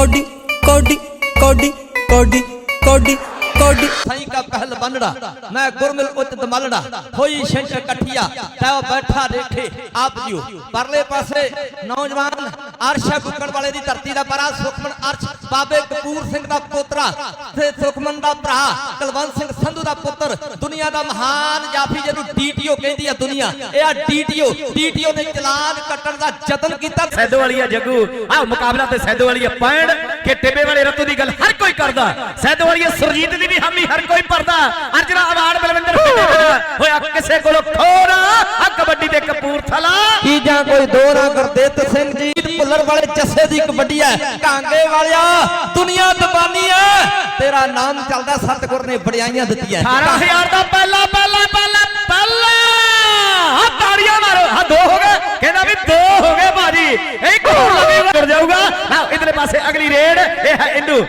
Cody ਕੋਡੀ ਕੋਡੀ ਕੋਡੀ ਕੋਡੀ ਕੋਡੀ। ਸਾਈਂ ਕਾ ਪਹਿਲ ਬੰਨੜਾ ਮੈਂ ਗੁਰਮਿਲ ਉੱਚ ਦਮਲੜਾ, ਹੋਈ ਛੰਚ ਇਕੱਠੀਆ ਤੈ ਬੈਠਾ ਦੇਖੇ, ਆਪ ਜਿਉ ਪਰਲੇ ਪਾਸੇ ਨੌਜਵਾਨ ਅਰਸ਼ ਬੁੱਕਣ ਵਾਲੇ ਦੀ ਧਰਤੀ ਦਾ ਪਰਾ ਸੁਖਮਨ ਅਰਸ਼ ਬਾਬੇ ਕਪੂਰ ਸਿੰਘ ਦਾ ਪੋਤਰਾ ਤੇ ਸੁਖਮਨ ਦਾ ਭਰਾ ਕੁਲਵੰਤ ਸਿੰਘ ਸੰਧੂ ਦਾ ਪੁੱਤਰ। ਦੁਨੀਆ ਦਾ ਮਹਾਨ ਜਾਫੀ ਜਿਹਨੂੰ ਡੀਟੀਓ ਕਹਿੰਦੀ ਆ ਦੁਨੀਆ। ਇਹ ਆ ਡੀਟੀਓ ਡੀਟੀਓ ਨੇ ਚਲਾਨ ਕੱਟਣ ਦਾ ਯਤਨ ਕੀਤਾ। ਸੈਦੋ ਵਾਲੀ ਆ ਜੱਗੂ ਆਹ ਮੁਕਾਬਲਾ ਤੇ ਸੈਦੋ ਵਾਲੀ ਆ ਪੈਣ ਕਿ ਟਿੱਬੇ ਵਾਲੇ ਰਤੂ ਦੀ ਗੱਲ ਹਰ ਕੋਈ ਕਰਦਾ। ਸੈਦੋ ਵਾਲੀ ਆ ਸੁਰਜੀਤ ਦੀ ਵੀ ਹਾਮੀ ਹਰ ਕੋਈ ਭਰਦਾ। ਅਰਜਨਾ ਅਵਾਰਡ ਬਲਵਿੰਦਰ ਹੋਇਆ। ਕਿਸੇ ਕੋਲੋਂ ਖੋਰਾ। ਆ ਕਬੱਡੀ ਤੇ ਕਪੂਰਥਲਾ। ਕੀ ਜਾਂ ਕੋਈ ਦੋਰਾ ਗੁਰਦਿੱਤ ਸਿੰਘ? ਜੀ ਵਾਲੇ ਜੱਸੇ ਦੀ ਕਬੱਡੀ ਹੈ। ਕਾਂਗੇ ਵਾਲਿਆ, ਦੁਨੀਆ ਦਬਾਨੀ ਹੈ। ਤੇਰਾ ਨਾਮ ਚੱਲਦਾ ਸਤਿਗੁਰ ਨੇ ਬੜਾਈਆਂ ਦਿੱਤੀਆਂ 18000 ਦਾ ਪਹਿਲਾ ਪਹਿਲਾ ਪਹਿਲਾ ਪਹਿਲਾ। ਆ ਤਾੜੀਆਂ ਮਾਰੋ। ਆ ਦੋ ਹੋ ਗਏ। ਕਹਿੰਦਾ ਵੀ ਦੋ ਹੋ ਗਏ ਬਾਜੀ ਇੱਕ ਹੋਰ ਲੱਗੇ ਜੁੜ ਜਾਊਗਾ। ਆ ਇਧਰੇ ਪਾਸੇ ਅਗਲੀ ਰੇਡ। ਇਹ ਹੈ ਇੰਦੂ।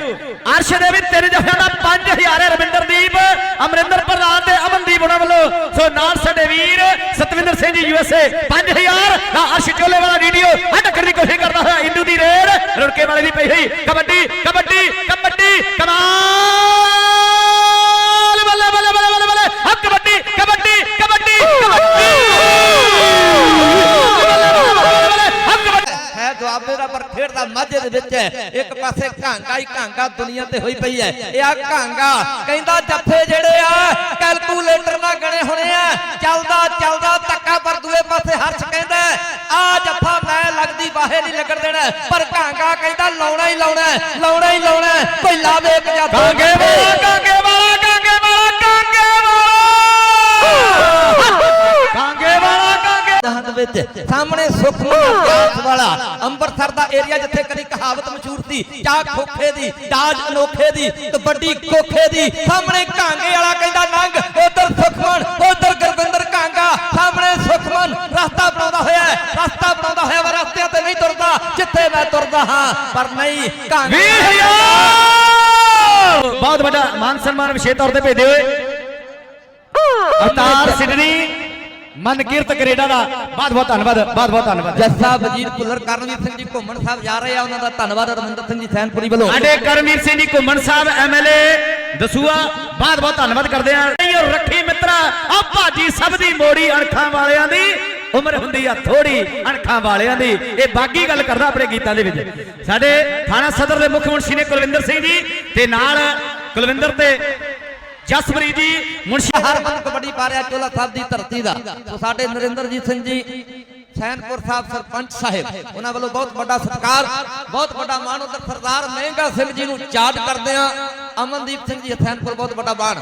ਅਰਸ਼ ਦੇ ਵੀ ਤਿੰਨ ਜਫਿਆਂ ਦਾ 5000 ਹੈ, ਰਵਿੰਦਰਦੀਪ, ਅਮਰਿੰਦਰ ਪ੍ਰਧਾਨ ਤੇ ਅਮਨਦੀਪ ਉਹਨਾਂ ਵੱਲੋਂ। ਸੋ ਨਾਲ ਸਾਡੇ ਵੀਰ ਸਤਵਿੰਦਰ ਸਿੰਘ ਜੀ ਯੂਐਸਏ 5000 ਆ ਅਰਸ਼ ਚੋਲੇ ਵਾਲਾ ਵੀਡੀਓ ਆ ਟੱਕਰ ਦੀ ਕੋਸ਼ਿਸ਼ ਕਰਦਾ ਹੋਇਆ ਇੰਦੂ ਦੀ ਰੇਡ ਰੁੜਕੇ ਵਾਲੇ ਦੀ ਪਈ ਹੋਈ। ਕਬੱਡੀ ਕਬੱਡੀ ਕਬੱਡੀ, ਕਮਾਲ। ਬੱਲੇ ਬੱਲੇ ਬੱਲੇ ਬੱਲੇ ਬੱਲੇ। ਆ ਕਬੱਡੀ ਕਬੱਡੀ ਕਬੱਡੀ ਕਬੱਡੀ। ਹੈ ਦੁਆਬੇ ਦਾ ਪਰ ਖੇਡਦਾ ਮਾਝੇ ਦੇ ਵਿੱਚ ਹੈ। ਇੱਕ ਪਾਸੇ ਘਾਂਗਾ ਹੀ ਘਾਂਗਾ ਦੁਨੀਆ ਤੇ ਹੋਈ ਪਈ ਹੈ। ਇਹ ਆ ਘਾਂਗਾ ਕਹਿੰਦਾ ਜੱਫੇ ਜਿਹੜੇ ਆ, ਕੈਲਕੂਲੇਟਰ ਨਾਲ ਗਣੇ ਹੋਣੇ ਆ। ਚੱਲਦਾ ਚੱਲਦਾ ਧੱਕਾ ਪਰ ਦੂਏ ਪਾਸੇ ਹਰਸ਼ ਕਹਿੰਦਾ ਆ ਜੱਫਾ ਮੈਂ ਲੱਗਦੀ ਬਾਹੇ ਨਹੀਂ ਲੱਗਣ ਦੇਣਾ। ਪਰ ਘਾਂਗਾ ਕਹਿੰਦਾ ਲਾਉਣਾ ਹੀ ਲਾਉਣਾ ਲਾਉਣਾ ਹੀ ਲਾਉਣਾ। ਕੋਈ ਲਾਵੇ ਦੋ ਕਾਂਗੇ ਵਾਲਾ ਕਾਂਗੇ ਵਾਲਾ ਕਾਂਗੇ ਵਾਲਾ ਕਾਂਗੇ ਵਾਲਾ। ਕਾਂਗੇ ਵਾਲਾ ਦਹਨ ਵਿੱਚ ਸਾਹਮਣੇ ਸੁਖਮਨ ਅਭਿਆਸ ਵਾਲਾ। ਅੰਮ੍ਰਿਤਸਰ ਦਾ ਏਰੀਆ ਜਿੱਥੇ ਕਦੀ ਕਹਾਵਤ ਮਸ਼ਹੂਰ ਸੀ ਚਾਹ ਖੋਖੇ ਦੀ ਤਾਜ ਅਨੋਖੇ ਦੀ ਕਬੱਡੀ ਕੋਖੇ ਦੀ। ਸਾਹਮਣੇ ਕਾਂਗੇ ਵਾਲਾ ਕਹਿੰਦਾ ਨੰਗ ਉਧਰ ਸੁਖਮਨ ਉਧਰ ਗੁਰਵਿੰਦਰ ਕਾਂਗਾ ਸਾਹਮਣੇ ਸੁਖਮਨ ਰਸਤਾ ਬਣਾਉਂਦਾ ਹੋਇਆ ਪਰ ਨਹੀਂ ਕਾਂਗੇ 20000 ਬਹੁਤ ਵੱਡਾ ਮਾਨ ਸਨਮਾਨ ਵਿਸ਼ੇਸ਼ ਤੌਰ ਤੇ ਭੇਜਦੇ ਹੋਏ। ਅਵਤਾਰ ਸਿਡਨੀ ਮਨਕੀਰਤ ਕੈਨੇਡਾ ਦਾ। ਬਹੁਤ ਬਹੁਤ ਧੰਨਵਾਦ ਬਹੁਤ ਬਹੁਤ ਧੰਨਵਾਦ। ਜੱਸਾ ਵਜੀਰ ਭੁੱਲਰ ਕਰਨਵੀਰ ਸਿੰਘ ਜੀ ਘੁੰਮਣ ਸਾਹਿਬ ਜਾ ਰਹੇ ਆ ਉਹਨਾਂ ਦਾ ਧੰਨਵਾਦ ਰਮਿੰਦਰ ਸਿੰਘ ਜੀ ਸੈਨਪੁਰੀ ਵੱਲੋਂ। ਸਾਡੇ ਕਰਮਵੀਰ ਸਿੰਘ ਜੀ ਘੁੰਮਣ ਸਾਹਿਬ ਐਮਐਲਏ ਦਸੂਆ ਬਹੁਤ ਬਹੁਤ ਧੰਨਵਾਦ ਕਰਦੇ ਆ। ਰੱਖੀ ਮਿੱਤਰਾ ਆ ਭਾਜੀ ਸਭ ਦੀ ਮੋੜੀ ਅਣਖਾਂ ਵਾਲਿਆਂ ਦੀ। ਉਮਰ ਹੁੰਦੀ ਆ ਥੋੜੀ ਅਣਖਾਂ ਵਾਲਿਆਂ ਦੀ। ਇਹ ਬਾਗੀ ਗੱਲ ਕਰਦਾ ਆਪਣੇ ਗੀਤਾਂ ਦੇ ਵਿੱਚ। ਸਾਡੇ ਥਾਣਾ ਸਦਰ ਦੇ ਮੁੱਖ ਮੁਨਸ਼ੀ ਨੇ ਕੁਲਵਿੰਦਰ ਸਿੰਘ ਜੀ ਤੇ ਨਾਲ ਕੁਲਵਿੰਦਰ ਤੇ ਜਸਪ੍ਰੀਤ ਜੀ, ਮੁਨਸ਼ੀ ਹਰ ਬੰਦ ਕਬੱਡੀ ਪਾ ਰਿਹਾ ਚੋਲਾ ਸਾਹਿਬ ਦੀ ਧਰਤੀ ਦਾ। ਸੋ ਸਾਡੇ ਨਰਿੰਦਰਜੀਤ ਸਿੰਘ ਜੀ, ਸੈਨਪੁਰ ਸਾਹਿਬ ਸਰਪੰਚ ਸਾਹਿਬ, ਉਹਨਾਂ ਵੱਲੋਂ ਬਹੁਤ ਵੱਡਾ ਸਤਿਕਾਰ, ਬਹੁਤ ਵੱਡਾ ਮਾਣ ਉਧਰ ਸਰਦਾਰ ਮਹਿੰਗਾ ਸਿੰਘ ਜੀ ਨੂੰ ਯਾਦ ਕਰਦੇ ਆ ਅਮਨਦੀਪ ਸਿੰਘ ਜੀ, ਸੈਨਪੁਰ ਬਹੁਤ ਵੱਡਾ ਬਾਣ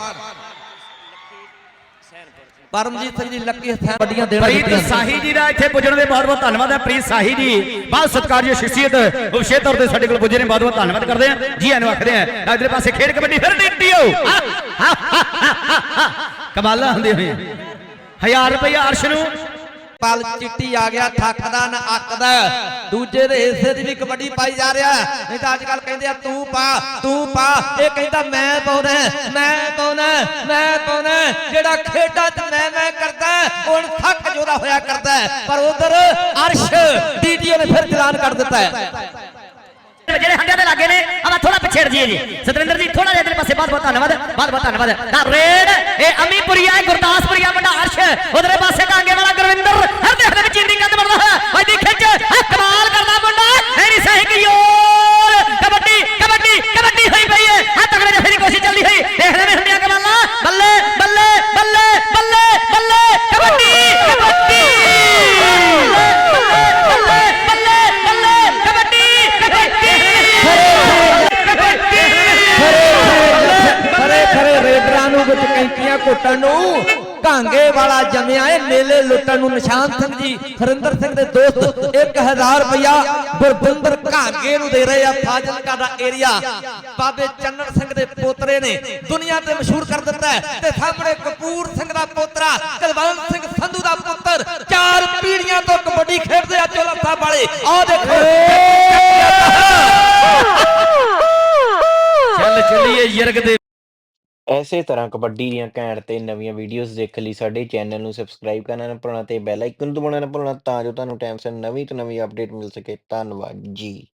ਪਰਮਜੀਤ ਸਿੰਘ ਜੀ ਲੱਕੀ ਸੈਨ ਵੱਡੀਆਂ ਦੇਣਾ ਪ੍ਰੀਤ ਸਾਹੀ ਜੀ ਦਾ ਇੱਥੇ ਪੁੱਜਣ ਦੇ ਬਹੁਤ ਬਹੁਤ ਧੰਨਵਾਦ ਹੈ। ਪ੍ਰੀਤ ਸਾਹੀ ਜੀ ਬਹੁਤ ਸਤਿਕਾਰਯੋਗ ਸ਼ਖਸੀਅਤ ਵਿਸ਼ੇਸ਼ ਤੌਰ ਤੇ ਸਾਡੇ ਕੋਲ ਪੁੱਜੇ ਨੇ ਬਹੁਤ ਬਹੁਤ ਧੰਨਵਾਦ ਕਰਦੇ ਆ ਜੀ ਆਨੂੰ ਆਖਦੇ ਆ ਇਧਰੇ ਪਾਸੇ ਖੇਡ ਕਬੱਡੀ ਫਿਰ ਡਿੱਟੀਓ ਕਮਾਲਾਂ ਹੁੰਦੀ ਹੋਈ 1000 ਰੁਪਇਆ ਅਰਸ਼ ਨੂੰ ਪਲ ਚਿੱਟੀ ਆ ਗਿਆ ਥੱਕਦਾ ਨਾ ਅੱਕਦਾ ਦੂਜੇ ਦੇ ਹਿੱਸੇ ਦੀ ਵੀ ਕਬੱਡੀ ਪਾਈ ਜਾ ਰਿਹਾ ਨਹੀਂ ਤਾਂ ਅੱਜ ਕੱਲ ਕਹਿੰਦੇ ਆ ਤੂੰ ਪਾ ਤੂੰ ਪਾ ਇਹ ਕਹਿੰਦਾ ਮੈਂ ਪਾਉਣਾ ਮੈਂ ਪਾਉਣਾ ਮੈਂ ਪਾਉਣਾ ਜਿਹੜਾ ਖੇਡਾਂ 'ਚ ਮੈਂ ਮੈਂ ਕਰਦਾ ਹੁਣ ਥੱਕ ਜੋਦਾ ਹੋਇਆ ਕਰਦਾ ਪਰ ਉਧਰ ਅਰਸ਼ ਡੀਟੀਓ ਨੇ ਫਿਰ ਚਲਾਨ ਕੱਢ ਦਿੱਤਾ ਹੈ ਜਿਹੜੇ ਹੰਡਿਆਂ ਦੇ ਲਾਗੇ ਨੇ ਆਵਾ ਥੋੜਾ ਪਿੱਛੇ ਰਜੀਏ ਜੀ ਸਤਵਿੰਦਰ ਜੀ ਥੋੜਾ ਜਿਹਾ ਇਧਰ ਪਾਸੇ ਬਹੁਤ ਬਹੁਤ ਧੰਨਵਾਦ ਬਹੁਤ ਬਹੁਤ ਧੰਨਵਾਦ ਤਾਂ ਰੇਡ ਇਹ ਅਮੀਪੁਰੀਆ ਹੈ ਗੁਰਦਾਸਪੁਰੀਆ ਵੱਡਾ ਅਰਸ਼ ਉਧਰੇ ਪਾਸੇ ਕਾਂਗੇ ਵਾਲਾ ਗੁਰਵਿੰਦਰ ਹਰਦੇ ਦੇ ਵਿੱਚ ਇੰਦੀ ਕੰਦ ਵੜਦਾ ਹੋਇਆ ਅੱਜ ਦੀ ਖਿੱਚ ਆਹ ਕਮਾਲ ਕਰਦਾ ਮੁੰਡਾ ਐ ਨਹੀਂ ਸਹੀ ਕਿ ਯੋਰ ਕਬੱਡੀ ਕਬੱਡੀ ਕਬੱਡੀ ਹੋਈ ਪਈ ਹੈ ਆ ਤਗੜੇ ਜਫੇ ਦੀ ਕੋਸ਼ਿਸ਼ ਚੱਲਦੀ ਹੋਈ ਦੇਖਦੇ ਨੇ ਹੁੰਦੀਆਂ ਕਮਾਲਾਂ ਬੱਲੇ ਬੱਲੇ ਬੱਲੇ ਬੱਲੇ ਬੱਲੇ ਕਬੱਡੀ ਕਬੱਡੀ ਬੱਲੇ ਬੱਲੇ ਬੱਲੇ ਬੱਲੇ ਕਬੱਡੀ ਕਬੱਡੀ ਖਰੇ ਖਰੇ ਰੇਡਰਾਂ ਨੂੰ ਵਿੱਚ ਕੈਂਚੀਆਂ ਘੁੱਟਣ ਨੂੰ ਵਾਲਾ ਜੰਮਿਆ ਏ, ਮੇਲੇ ਲੁੱਟਣ ਨੂੰ ਨਿਸ਼ਾਨ ਸਿੰਘ ਜੀ, ਹਰਿੰਦਰ ਸਿੰਘ ਦੇ ਦੋਸਤ 1000 ਰੁਪਇਆ ਗੁਰਬਿੰਦਰ ਕਾਂਗੇ ਨੂੰ ਦੇ ਰਹੇ ਆ ਫਾਜ਼ਿਲਕਾ ਦਾ ਏਰੀਆ ਬਾਬੇ ਚੰਨਣ ਸਿੰਘ ਦੇ ਪੋਤਰੇ ਨੇ ਦੁਨੀਆ ਤੇ ਮਸ਼ਹੂਰ ਕਰ ਦਿੱਤਾ ਤੇ ਸਾਹਮਣੇ ਕਪੂਰ ਸਿੰਘ ਦਾ ਪੋਤਰਾ, ਕੁਲਵੰਤ ਸਿੰਘ ਸੰਧੂ ਦਾ ਪੁੱਤਰ, ਚਾਰ ਪੀੜੀਆਂ ਤੋਂ ਕਬੱਡੀ ਖੇਡਦੇ ਆ ਚੋਲਾ ਸਾਹਿਬ ਵਾਲੇ। ਆਹ ਦੇਖੋ। ਚੱਲ ਚੱਲੀਏ ਯਰਗ ਦੇ ਇਸੇ ਤਰ੍ਹਾਂ ਕਬੱਡੀ ਦੀਆਂ ਘੈਂਟ ਤੇ ਨਵੀਆਂ ਵੀਡੀਓਜ਼ ਦੇਖਣ ਲਈ ਸਾਡੇ ਚੈਨਲ ਨੂੰ ਸਬਸਕ੍ਰਾਈਬ ਕਰਨਾ ਨਾ ਭੁੱਲਣਾ ਤੇ ਬੈਲ ਆਈਕਨ ਦਬਾਉਣਾ ਨਾ ਭੁੱਲਣਾ ਤਾਂ ਜੋ ਤੁਹਾਨੂੰ ਟਾਈਮ ਸਿਰ ਨਵੀਂ ਤੋਂ ਨਵੀਂ ਅਪਡੇਟ ਮਿਲ ਸਕੇ। ਧੰਨਵਾਦ ਜੀ।